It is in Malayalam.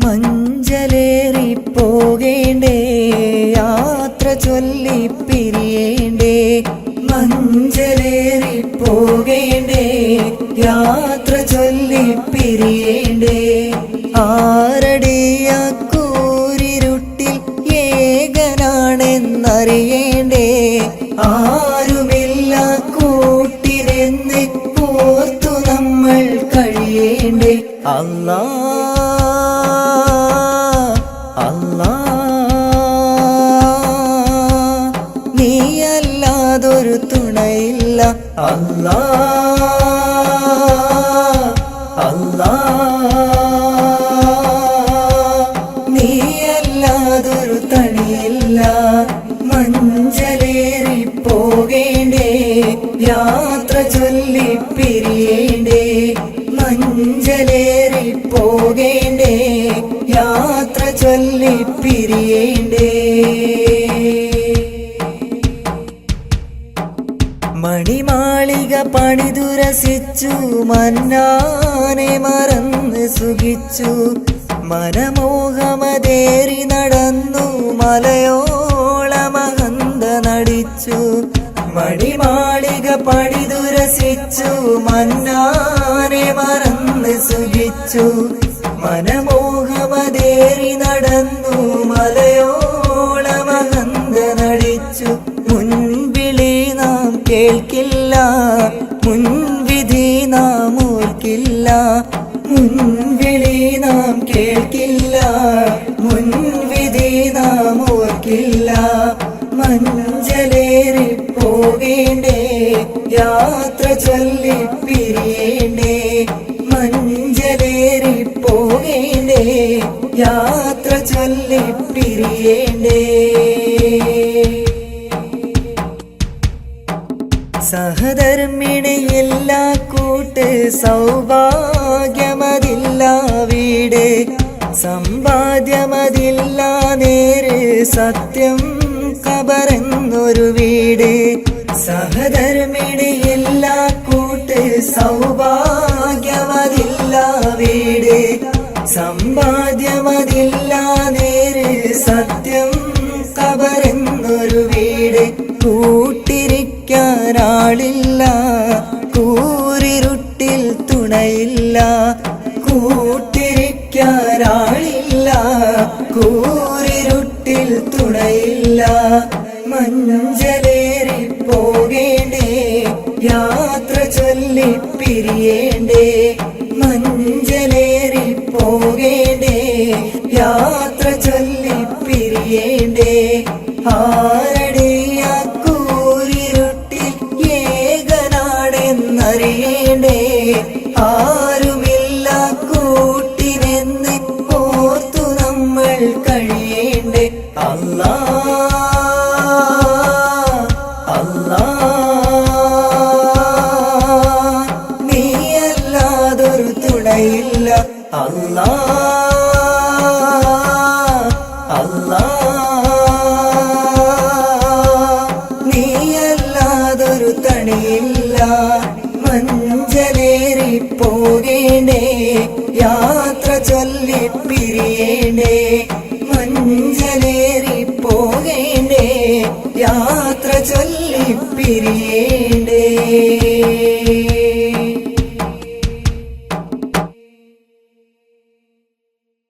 മഞ്ചലേറി പോകേണ്ടേ യാത്ര ചൊല്ലി പിരിയേണ്ടേ മഞ്ചലേറി പോകേണ്ടേ യാത്ര ചൊല്ലി പിരിയേണ്ടേ ആരടിയ കൂരിരുട്ടിൽ ഏകനാണെന്നറിയേണ്ടേ? ആരുമില്ല കൂട്ടിരെന്ന് ഓർത്തു നമ്മൾ കഴിയേണ്ടേ? അല്ലാ അല്ലാ നീയല്ലാതൊരു തുണയില്ല. അല്ലാ അല്ലാ നീയല്ലാതൊരു തണിയില്ല. മഞ്ചലേറി പോകേണ്ടേ യാത്ര ചൊല്ലി പിരിയേണ്ടേ മഞ്ചലേറി പോകേണ്ടേ പിരിയേണ്ടേ? മണിമാളിക പണിതുരസിച്ചു മന്നാനെ മറന്ന് സുഖിച്ചു. മനമോഹമതേറി നടന്നു മലയോളമഹന്ത നടിച്ചു. മണിമാളിക പണിതുരസിച്ചു മന്നാനെ മറന്ന് സുഖിച്ചു. മനമോഹമതേറി മുൻവിളി നാം കേൾക്കില്ല മുൻവിധി നാം ഓർക്കില്ല മുൻവിളി നാം കേൾക്കില്ല മുൻവിധി നാം ഓർക്കില്ല. മഞ്ചലേറി പോകേണ്ടേ യാത്ര ചൊല്ലി പിരിയേണ്ടേ മഞ്ചലേറി പോകേണ്ടേ യാത്ര ചൊല്ലി പിരിയേണ്ടേ സഹധർമ്മിണിയില്ല കൂട്ട് സൗഭാഗ്യമതില്ല വീട്. സമ്പാദ്യമതില്ല നേര് സത്യം കബറെന്നൊരു വീട്. സഹധർമ്മിണിയില്ല കൂട്ട് സൗഭാഗ്യമതില്ല വീട്. സമ്പാദ്യമതില്ല നേര് സത്യം കബറെന്നൊരു വീട്. കൂട്ടിരിക്കാനാളില്ല കൂരിരുട്ടിൽ തുണയില്ല കൂട്ടിരിക്കാനാളില്ല കൂരിരുട്ടിൽ തുണയില്ല. മഞ്ഞലേറി പോകേണ്ടേ യാത്ര ചൊല്ലി പിരിയേണ്ടേ. മഞ്ചലേറി പോകേണ്ടേ യാത്ര ചൊല്ലി പിരിയേണ്ടേ. ആരടിയ ഏകനാടെന്നറിയേണ്ടേ ആരുമില്ല കൂട്ടിനെന്ന് ഓർത്തു നമ്മൾ കഴിയേണ്ടേ? അല്ലാ അല്ലാ. നീയല്ലാതൊരു തുണയില്ല. അല്ലാ അല്ലാ. നീയല്ലാതൊരു തണിയില്ല. മഞ്ചലേറി പോകേണ്ടേ? യാത്ര ചൊല്ലി പിരിയേണ്ടേ? മഞ്ചലേറി പോകേണ്ടേ? യാത്ര ചൊല്ലി പിരിയേണ്ടേ?